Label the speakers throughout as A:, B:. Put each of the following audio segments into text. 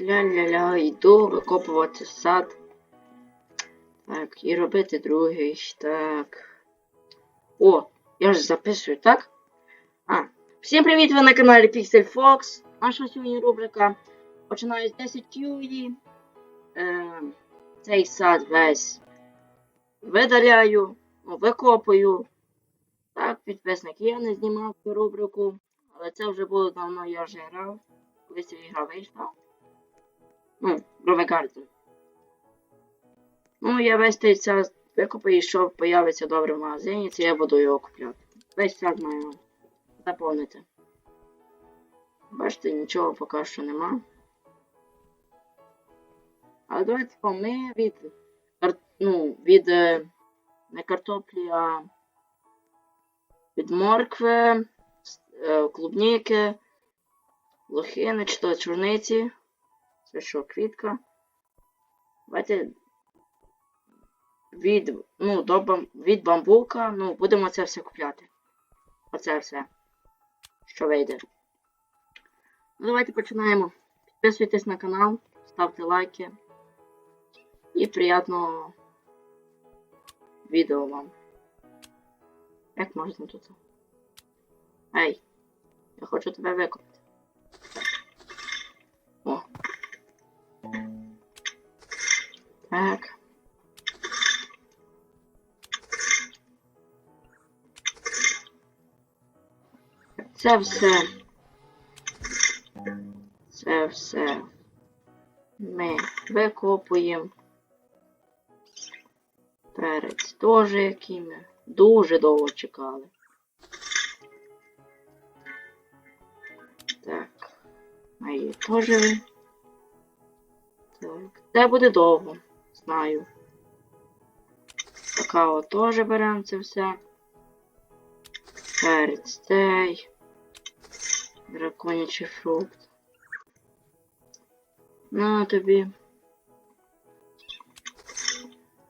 A: Ля-ля-ля, йду викопувати сад. Так, і робити другий. Так. О, я ж записую, так? А, всім привіт! Ви на каналі Pixel Fox. Наша сьогодні рубрика починає з 10 QE. Цей сад весь видаляю, викопую. Так, підписники, я не знімав цю рубрику, але це вже було давно, я вже грав. Коли ця ігра вийшла. Ну, Garden. Ну, я весь цей сад викопаю, і що появиться добре в магазині, це я буду його купляти. Весь сад маю заповнити. Бачите, нічого поки що нема. Але давайте ми від, ну, від е, не картоплі, а від моркви, е, клубніки, лохини чи то чорниці. Це що, квітка? Давайте від, ну, до бам, від бамбука, ну, будемо це все купляти. Оце все. Що вийде. Ну, давайте починаємо. Підписуйтесь на канал, ставте лайки. І приятного відео вам. Як можна тут? Ей, я хочу тебе викопати. Це все. Це все. Ми викопуємо. Перець теж який ми дуже довго чекали. Так. А її теж. ви- Так. Це буде довго. Знаю. Какао теж беремо це все. Перець цей. Драконячий фрукт. На тобі.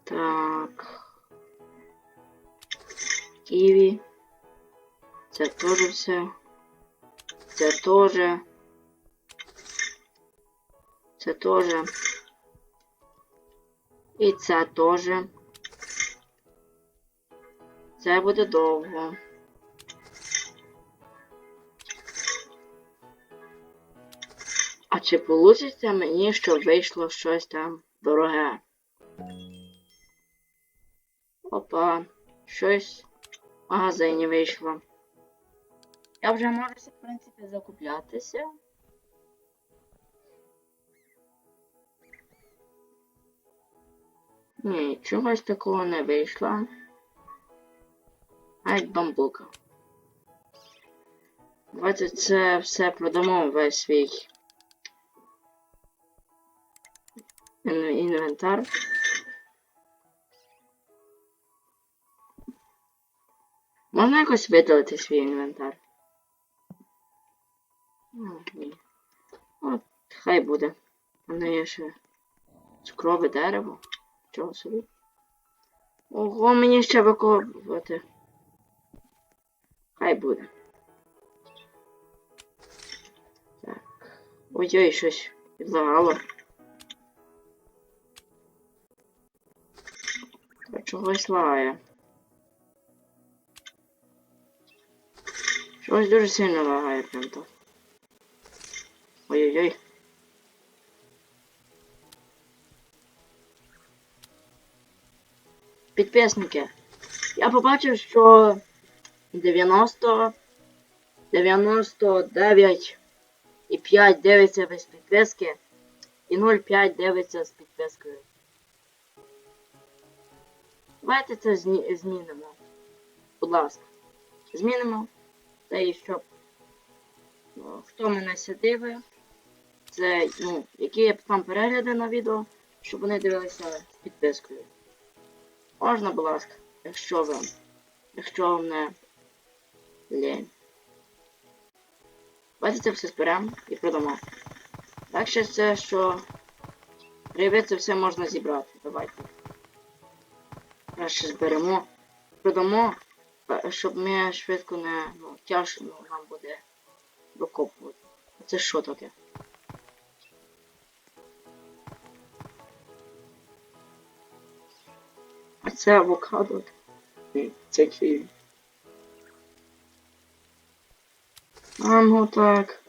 A: Так. Ківі. Це теж все. Це теж. Це теж. І це теж. Це буде довго. А чи получиться мені, щоб вийшло щось там дороге? Опа, щось в магазині вийшло. Я вже можу, в принципі, закуплятися. Ні, чогось такого не вийшло. Навіть бамбука. Давайте це все продамо весь свій інвентар. Можна якось видалити свій інвентар? Ну, ні. От, хай буде. У мене є ще цукрове дерево. Чого собі? Ого, мені ще викопувати. Хай буде. Так. Ой-ой, щось підлагало. Чогось лагає. Дуже сильно лагає прям то. Ой-ой-ой. Підписники. Я побачив, що 90 99 і 5 дивиться без підписки, і 0,5 дивиться з підпискою. Давайте це змінимо. Будь ласка. Змінимо. Та і щоб ну, хто мене сидив, це, ну, які є там перегляди на відео, щоб вони дивилися з підпискою. Можна, будь ласка, якщо вам, якщо вам не лень. Давайте це все зберемо і продамо. Так ще це, що гриби це все можна зібрати. Давайте краще зберемо, продамо, е, щоб ми швидко не ну, тяжко нам буде викопувати. Це що таке? А це авокадо. Це ківі. А ну так.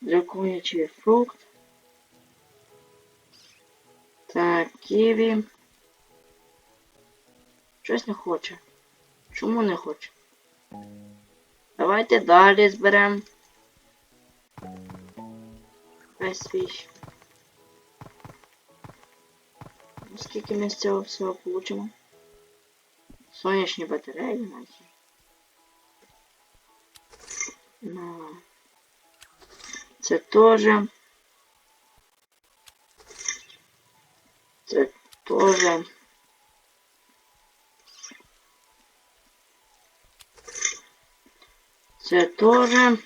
A: Драконячий фрукт. Так, ківі. Щось не хоче. Чому не хоче? Давайте далі зберемо. Весь свій. Скільки ми з цього всього получимо? Сонячні батареї, наче. Ну. Це теж. Це теж. Це теж.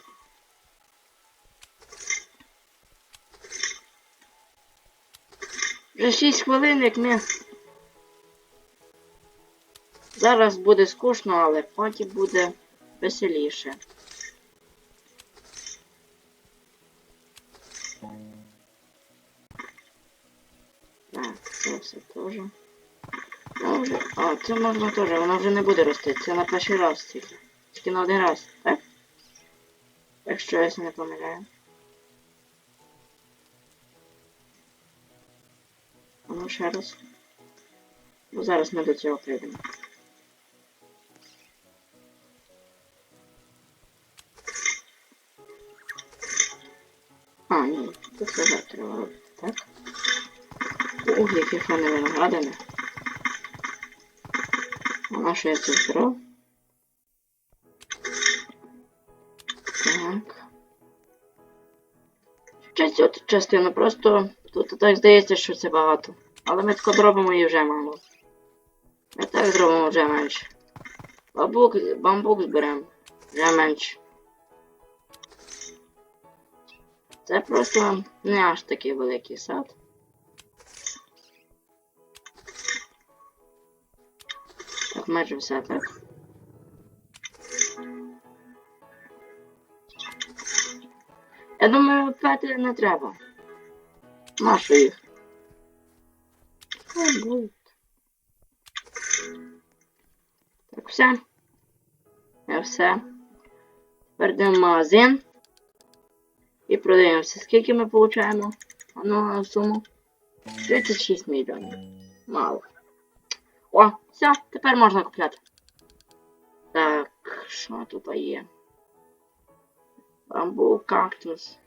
A: Вже 6 хвилин, як ми. Зараз буде скучно, але потім буде веселіше. Так, це все теж. А, це можна теж, воно вже не буде рости. Це на перший раз тільки. Тільки на один раз, так? Якщо я не помиляю. А ну ще раз. Ну зараз ми до цього прийдемо. А, ні, тут все так треба робити, так? Ух, які фани виноградини. А на що я це збирав? Так. Ще цю частину, просто тут так здається, що це багато. Але ми тако зробимо і вже мало. Ми так зробимо вже менше. Бамбук, бамбук зберемо. Вже менше. Це просто не аж такий великий сад. Так, майже все так. Я думаю, п'яти не треба. Нащо їх? Так, все. Я все. Тепер йдемо в магазин. І продаємося. Скільки ми получаємо? Ну, суму. 36 мільйонів. Мало. О, все, тепер можна купляти. Так, що тут є? Бамбук, кактус.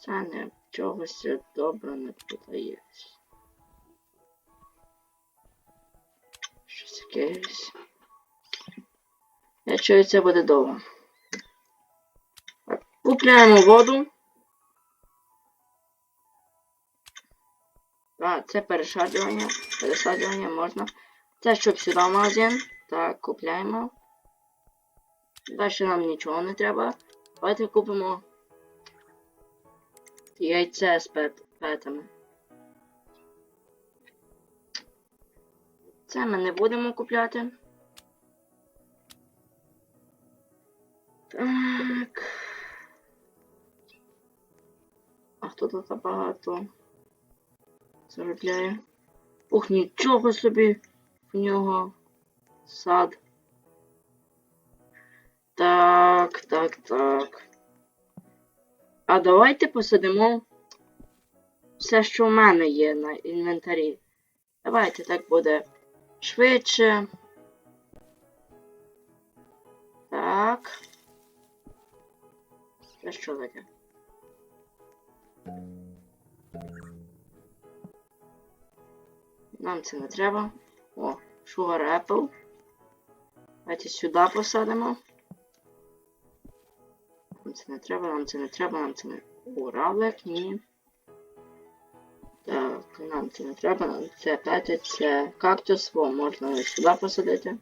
A: Це не чогось добре не подається. Щось якесь. Я чую, це буде довго. Так, купляємо воду. А, це пересаджування. Пересаджування можна. Це щоб сюди в магазин. Так, купляємо. Далі нам нічого не треба. Давайте купимо яйце з пет петами. Це ми не будемо купляти. Так. А хто тут багато заробляє? Ух, нічого собі в нього сад. Так, так, так. А давайте посадимо все, що в мене є на інвентарі. Давайте так буде швидше. Так. Це що таке? Нам це не треба. О, Sugar Apple. Давайте сюди посадимо. Не треба, нам це не треба, нам це не... О, ні. Так, нам це не треба, нам це п'яти, це кактус, о, можна ось сюди посадити.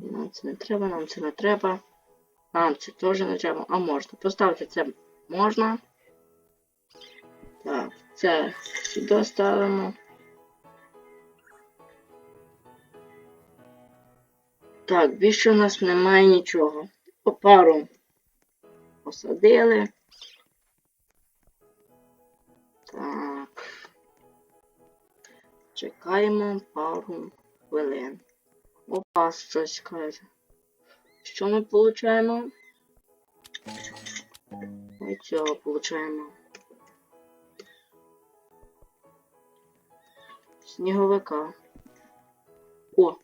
A: Нам це не треба, нам це не треба. Нам це теж не треба. А можна. Поставити це можна. Так, це сюди ставимо. Так, більше у нас немає нічого. По пару посадили. Так. Чекаємо пару хвилин. Опа, щось каже. Що ми получаємо? Ось цього получаємо. Сніговика. О!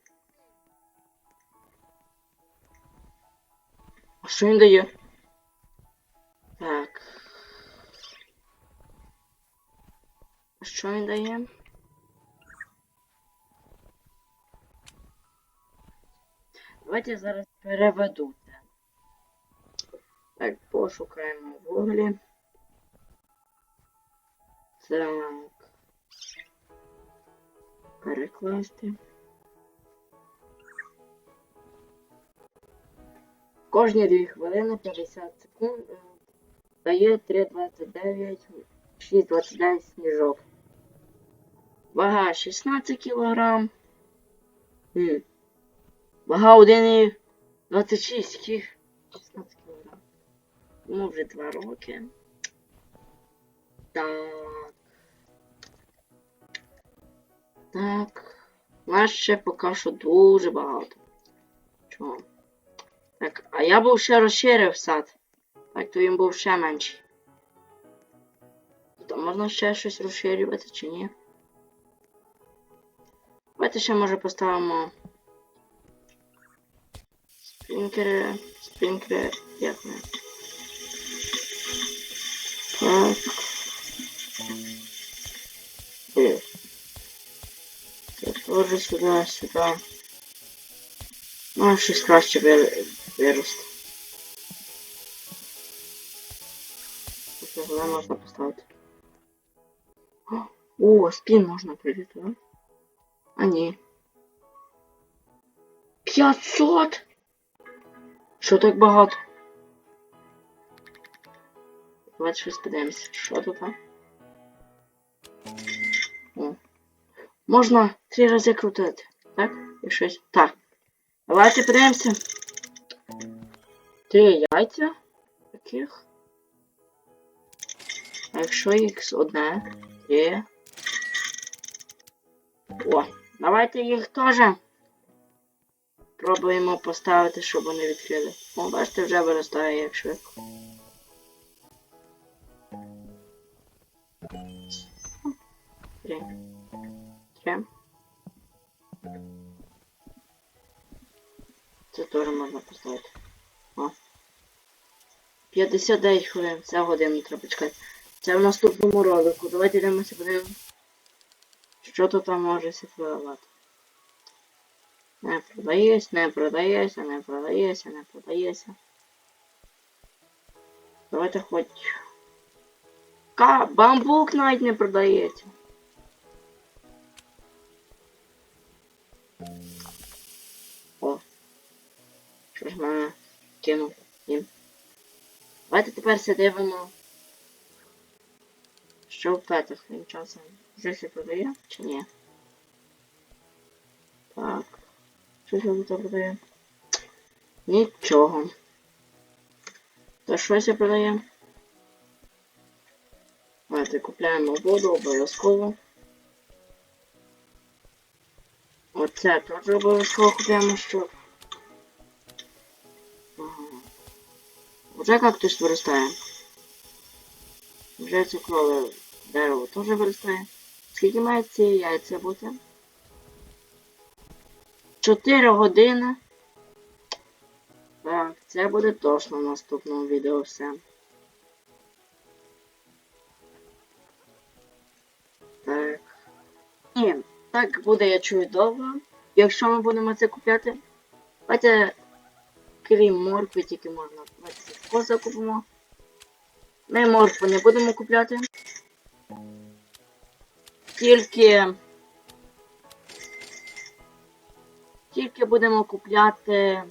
A: Що він дає? Так. Що він дає? Давайте я зараз переведу це. Так, пошукаємо в Google. Так. Перекласти. Кожні 2 хвилини 50 секунд е, дає 3,29, 6,29 сніжок. Вага 16 кг. Вага 1,26 кг. 16 кг. Йому вже 2 роки. Так. Так. Нас ще поки що дуже багато. Чого? Так, а я був ще розширив сад. Так, то він був ще менший. То можна ще щось розширювати чи ні? Давайте ще може поставимо спрінкери, спрінкери, як не. Так. Е. Це сюди, сюди. Ну, щось краще. Виросте. Це головне можна поставити. О, спін можна прийти, так? А ні. 500? Що так багато? Давайте щось подивимося. Що тут? а? О. Можна три рази крутити. Так? І щось. Так. Давайте подивимося. Три яйця. Таких. А якщо їх одне, три. О, давайте їх теж. Пробуємо поставити, щоб вони відкрили. О, бачите, вже виростає як швидко. Три. Три. Це теж можна поставити. О. 59 хвилин. Це годину треба чекати. Це в наступному ролику. Давайте йдемося подивимося. Що тут там може сифрувати. Не продається, не продається, не продається, не продається. Давайте хоч. Ка, бамбук навіть не продається. О. Що ж мене кинув їм. Давайте тепер сидимо. Що в петах тим часом? Вже продає чи ні? Так. Що ще тут продає? Нічого. То що ще продає? Давайте купляємо воду обов'язково. Оце теж обов'язково купляємо що. Вже кактус виростає. Вже цукрове дерево теж виростає. Скільки має ці яйця бути? 4 години. Так, це буде точно в наступному відео все. Так. Ні, так буде, я чую довго. Якщо ми будемо це купляти, давайте крім моркви тільки можна. Сільсько закупимо. Ми моркву не будемо купляти. Тільки. Тільки будемо купляти.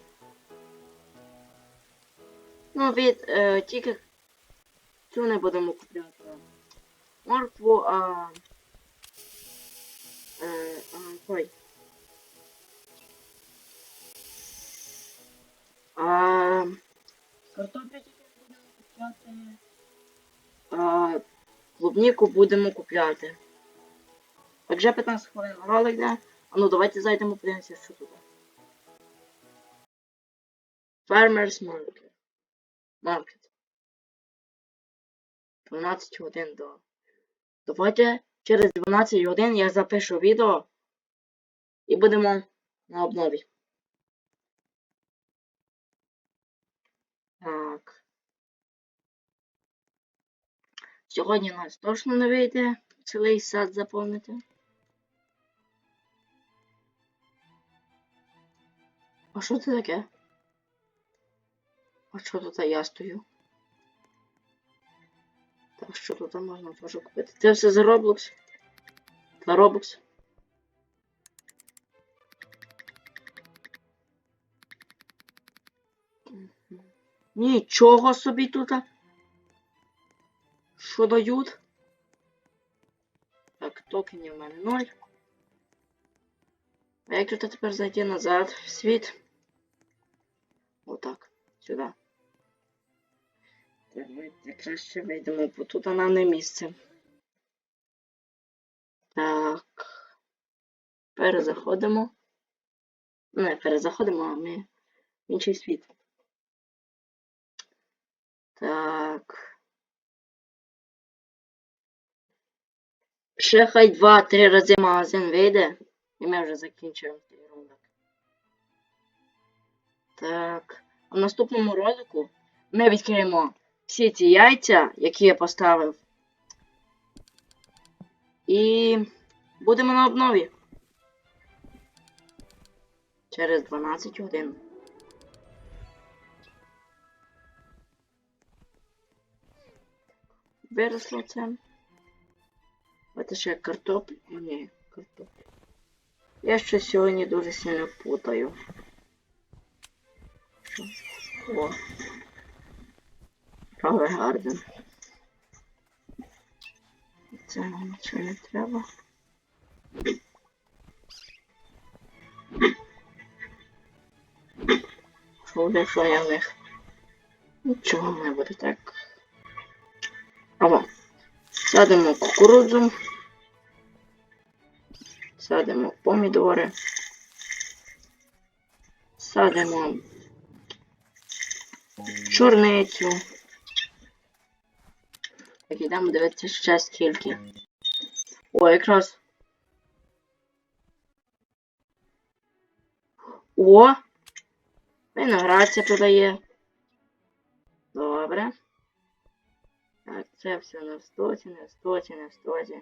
A: Ну, від. Е, тільки цю не будемо купляти. Моркву, а. Е, а, ой. А, картоплю тільки будемо купляти. А, клубніку будемо купляти. Так вже 15 хвилин ролик йде. А ну давайте зайдемо подивимося, що тут. Farmers Market. Market. 12 годин до. Давайте через 12 годин я запишу відео і будемо на обнові. Так. Сьогодні у нас точно не вийде цілий сад заповнити. А що це таке? А що тут я стою? Так, що тут можна теж купити? Це все за Roblox. За Roblox. Нічого собі тут. Що дають? Так, токенів в мене ноль. А як тут тепер зайти назад в світ? Отак, сюди. Давайте краще вийдемо, бо тут нам не місце. Так. Перезаходимо. Не, перезаходимо, а ми в інший світ. Так. Ще хай два-три рази магазин вийде. І ми вже закінчуємо цей ролик. Так. А в наступному ролику ми відкриємо всі ці яйця, які я поставив. І будемо на обнові. Через 12 годин. Виросло це. Це ще картоплю. Ні, картоплю. Я ще сьогодні дуже сильно путаю. О. Правий гарден. Це нам нічого не треба. Що вийшло я них? Нічого не буде так. Садимо кукурудзу. Садимо помідори. Садимо чорницю. Так, ідемо дивитися ще скільки. О, якраз. О! Виноградця подає. Добре. Так, це все на стоці, на стоці, на стоці.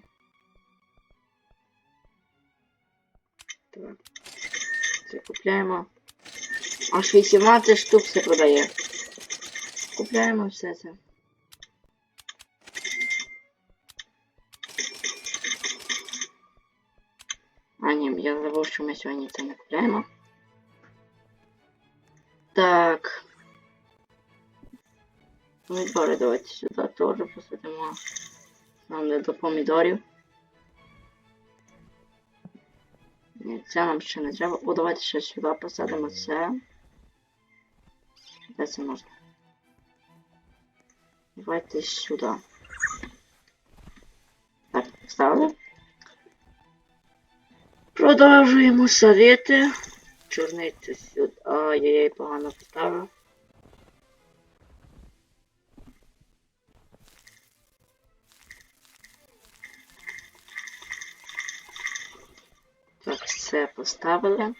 A: Так. Це купляємо. Аж 18 штук все продає. Купляємо все це. А, ні, я забув, що ми сьогодні це не купляємо. Так. Помідори давайте сюди Теж посадимо. Нам до помідорів. Ні, це нам ще не треба. О, давайте ще сюди посадимо це. Де це можна? Давайте сюди. Так, поставили. Продовжуємо садити. Чорницю сюди. Ай-яй-яй, погано поставив. Все поставили.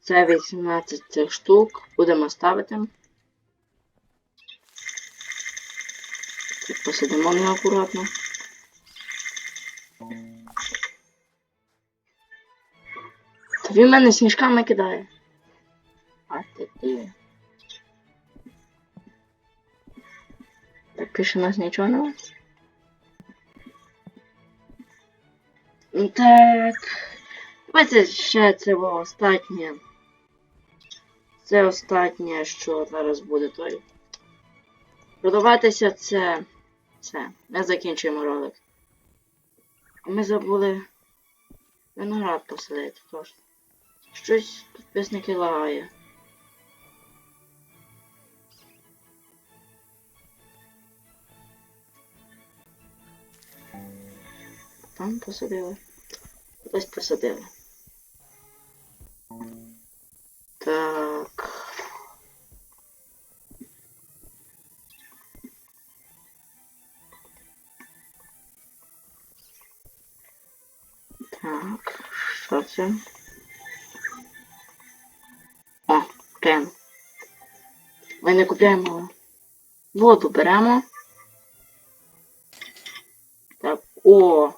A: Це 18 цих штук. Будемо ставити. Так, посидимо неаккуратно. Та він мене сніжками кидає. А ти. Так пише у нас нічого нема. Так. Давайте ще це останнє. Це останнє, що зараз буде той. Продаватися це. Це. Ми закінчуємо ролик. Ми забули виноград посадити тож. Щось підписники лагає. Там посадили. Кудись посадили. Так. Так, що це? О, крем. Ми не купляємо воду беремо. Так, о.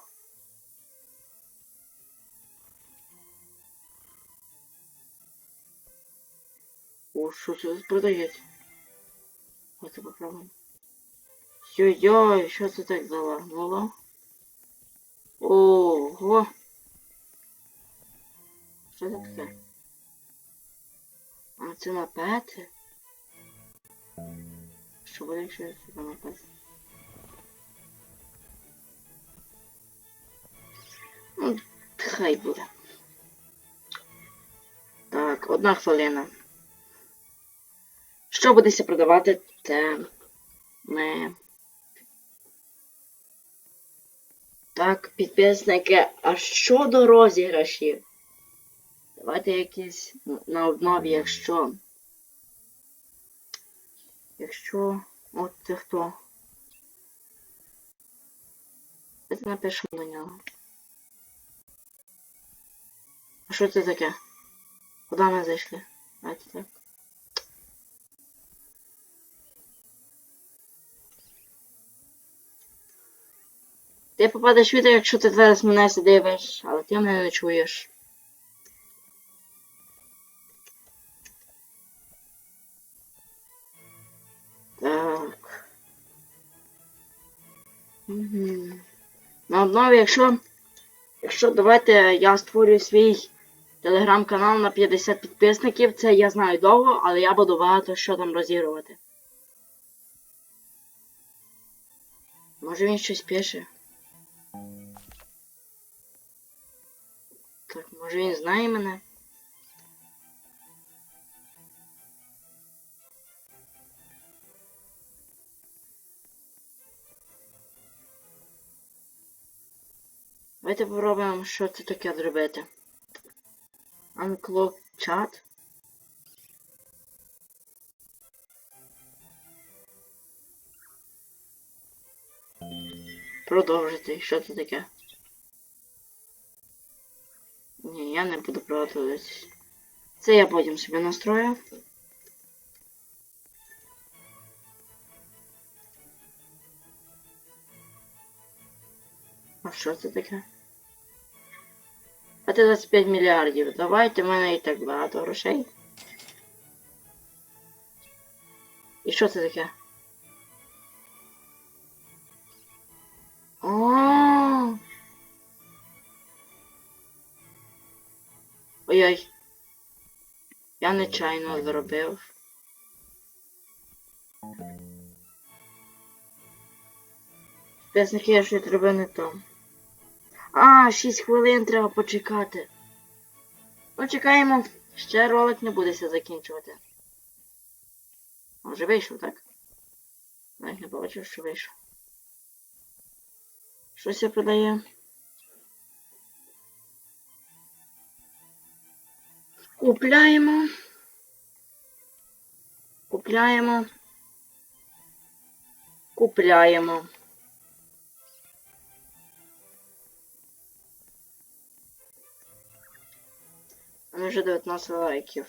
A: Що це продається? Ось попробуємо. Йой-йой, що це так залагнуло? Ого. Що це таке? А це напети? Що буде, якщо сюди напети? Ну, хай буде. Так, одна хвилина. Що будеться продавати, це ми. Так, підписники, а щодо розіграшів? Давайте якісь на обнові, якщо. Якщо. От це хто? Давайте напишемо до нього. А що це таке? Куди ми зайшли? Давайте так. Ти попадеш в відео, якщо ти зараз мене дивиш, але ти мене не чуєш. Так. Угу. На обнові, якщо. Якщо давайте я створю свій телеграм-канал на 50 підписників, це я знаю довго, але я буду багато що там розігрувати. Може він щось пише. Може він знає мене? Давайте попробуємо, що це таке зробити. Unclock chat. Продовжити. Що це таке? Ні, я не буду продовжуватись. Це я потім собі настрою. А що це таке? А це 25 мільярдів. Давайте в мене і так багато грошей. І що це таке? О! Ой-ой. Я нечайно зробив. Песники я щось зробив не то. А, 6 хвилин треба почекати. Ну, чекаємо. Ще ролик не будеться закінчувати. Вже вийшов, так? Навіть не побачив, що вийшов. Щось я продає. Купляємо. Купляємо. Купляємо. У мене вже 19 лайків.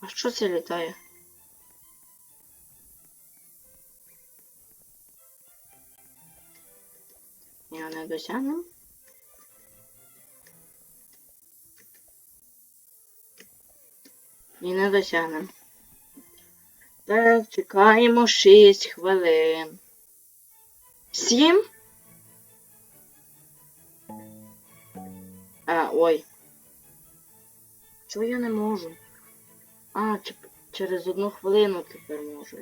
A: А що це літає? Я не досягну. І не досягнемо. Так, чекаємо 6 хвилин. 7? А, ой. Чого я не можу? А, через одну хвилину тепер можу.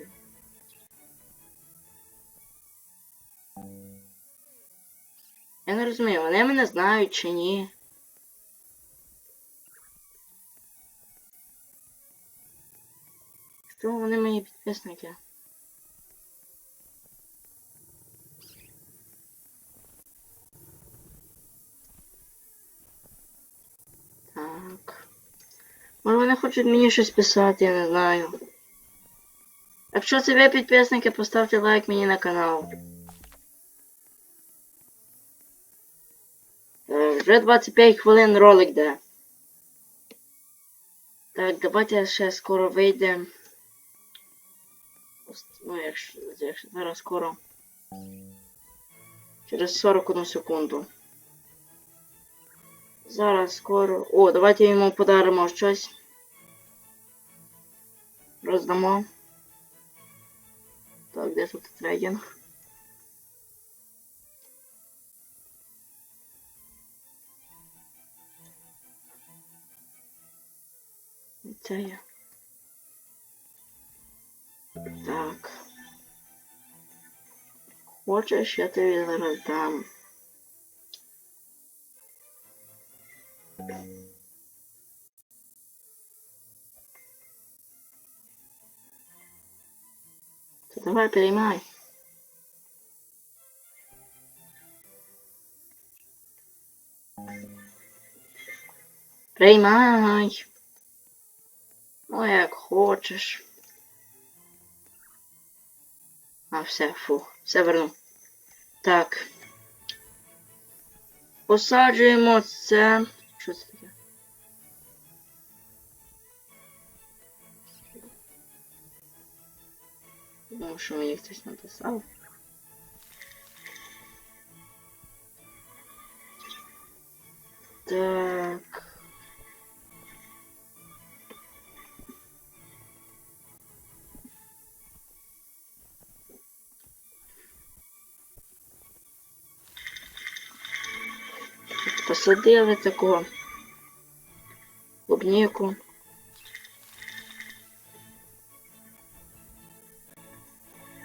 A: Я не розумію, вони мене знають чи ні. Тому вони мої підписники. Так. Може вони хочуть мені щось писати, я не знаю. Якщо це ви підписники, поставте лайк мені на канал. Е, вже 25 хвилин ролик де. Так, давайте ще скоро вийдемо. Ну, якщо, якщо зараз скоро. Через 41 секунду. Зараз скоро. О, давайте йому подаримо щось. Роздамо. Так, де тут трейдинг? Це я. Так. Хочеш, я тобі зараз дам. То давай переймай. Приймай. Ну, як хочеш. А, все, фу, все верну. Так. Посаджуємо це. Що це таке? Ну, що мені хтось написав. Так. Посадили такого клубніку.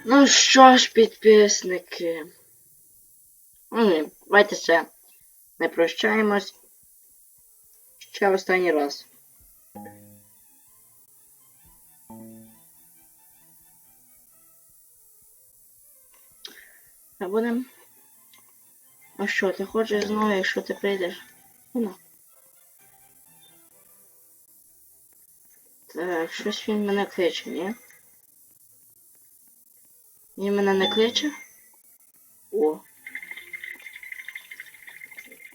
A: Ну що ж, підписники. Ну, давайте ще не прощаємось. Ще останній раз. А будем. А що, ти хочеш знову, якщо ти прийдеш? Ну. Так, щось він мене кличе, ні? Він мене не кличе? О.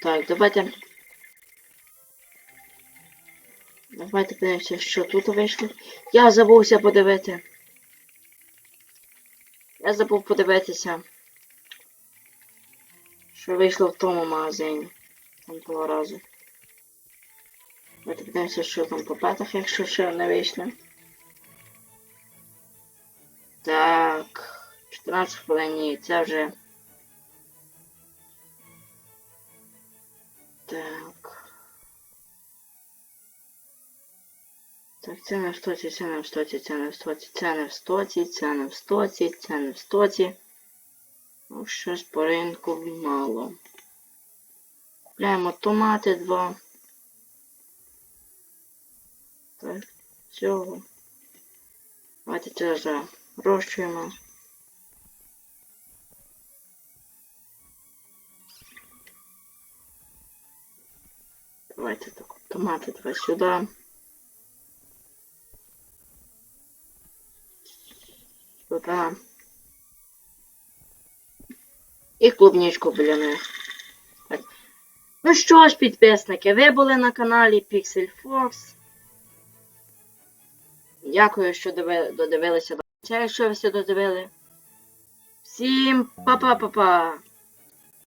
A: Так, давайте. Давайте подивимося, що тут вийшло. Я забувся подивити. Я забув подивитися. Вийшло в тому магазині. Там того разу. Давайте подивимося, що там по петах, якщо ще не вийшли. Так. 14 хвилин, ні, це вже. Так. Так, це не в стоці, це не в стоці, це не в стоці, це не в стоці, це не в стоці, це не в стоці. Ну, щось по ринку мало. Купляємо томати два. Так, цього. Давайте це зарощуємо. Давайте так, томати два сюди. Сюди. І клубничку біля них. Ну що ж, підписники, ви були на каналі Pixel Fox. Дякую, що диви- додивилися до кінця, якщо ви все додивили. Всім па-па-па-па!